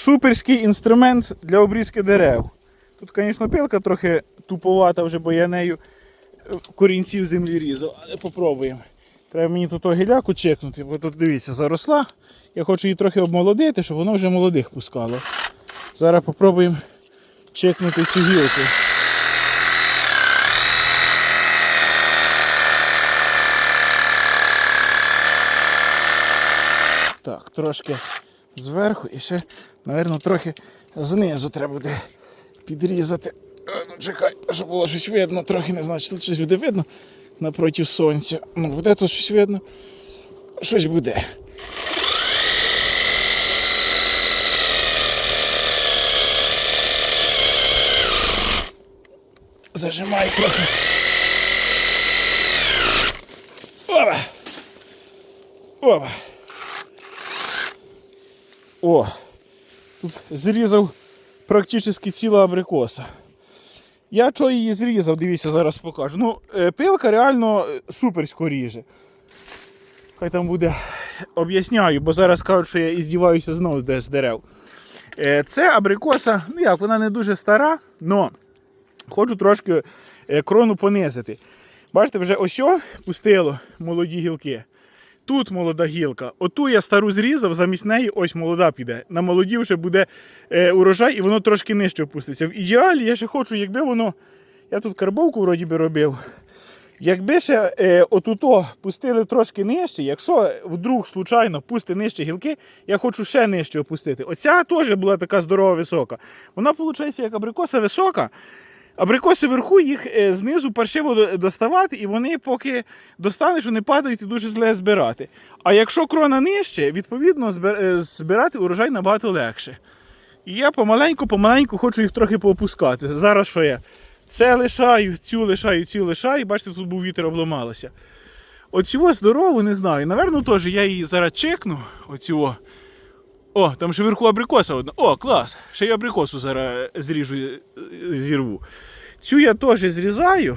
суперський інструмент для обрізки дерев. Тут, звісно, пилка трохи туповата, вже, бо я нею е, корінців землі різав, але попробуємо. Треба мені тут гіляку чекнути, бо тут дивіться, заросла. Я хочу її трохи обмолодити, щоб воно вже молодих пускало. Зараз попробуємо чекнути цю гілку. Так, трошки зверху і ще, мабуть, трохи знизу треба буде підрізати. Ну, чекай, щоб було щось видно, трохи не знаю, чи тут щось буде видно напроти сонця. Ну, буде тут щось видно. Щось буде. Зажимай трохи. Опа! Опа! О! Тут зрізав практично ціла абрикоса. Я що її зрізав, дивіться, зараз покажу. Ну, е, пилка реально е, суперсько ріже. Хай там буде, об'ясняю, бо зараз кажуть, що я іздіваюся знову з дерев. Е, Це абрикоса, ну як, вона не дуже стара, але хочу трошки крону понизити. Бачите, вже ось пустило молоді гілки. Тут молода гілка. Оту я стару зрізав, замість неї ось молода піде. На молоді вже буде е, урожай і воно трошки нижче опуститься. В ідеалі я ще хочу, якби воно. Я тут карбовку вроді би робив. Якби ще е, отуто пустили трошки нижче, якщо вдруг случайно пусти нижче гілки, я хочу ще нижче опустити. Оця теж була така здорова висока. Вона, виходить, як абрикоса висока. Абрикоси вверху їх е, знизу паршиво доставати, і вони, поки достанеш, вони падають і дуже зле збирати. А якщо крона нижче, відповідно е, збирати урожай набагато легше. І я помаленьку, помаленьку хочу їх трохи поопускати. Зараз що я? Це лишаю, цю лишаю, цю лишаю. Бачите, тут був вітер обламалося. Оцю здорову не знаю. Наверно, теж я її зараз чекну. Оцю. О, там ще вверху абрикоса одна. О, клас! Ще й абрикосу зараз зріжу, е, зірву. Цю я теж зрізаю.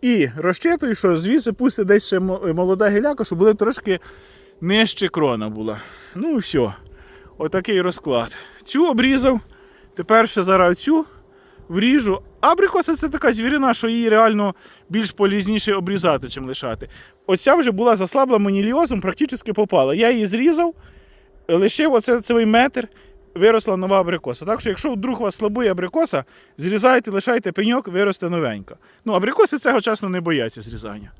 І розчитую, що звідси пусти десь ще молода гіляка, щоб були трошки нижче крона була. Ну і все. Отакий розклад. Цю обрізав. Тепер ще зараз цю вріжу. Абрикоса це така звірина, що її реально більш полізніше обрізати, чим лишати. Оця вже була заслабла моніліозом, практично попала. Я її зрізав, лишив оце цей метр, виросла нова абрикоса. Так що, якщо вдруг у вас слабує абрикоса, зрізайте, лишайте пеньок, виросте новенька. Ну, абрикоси цього часу не бояться зрізання.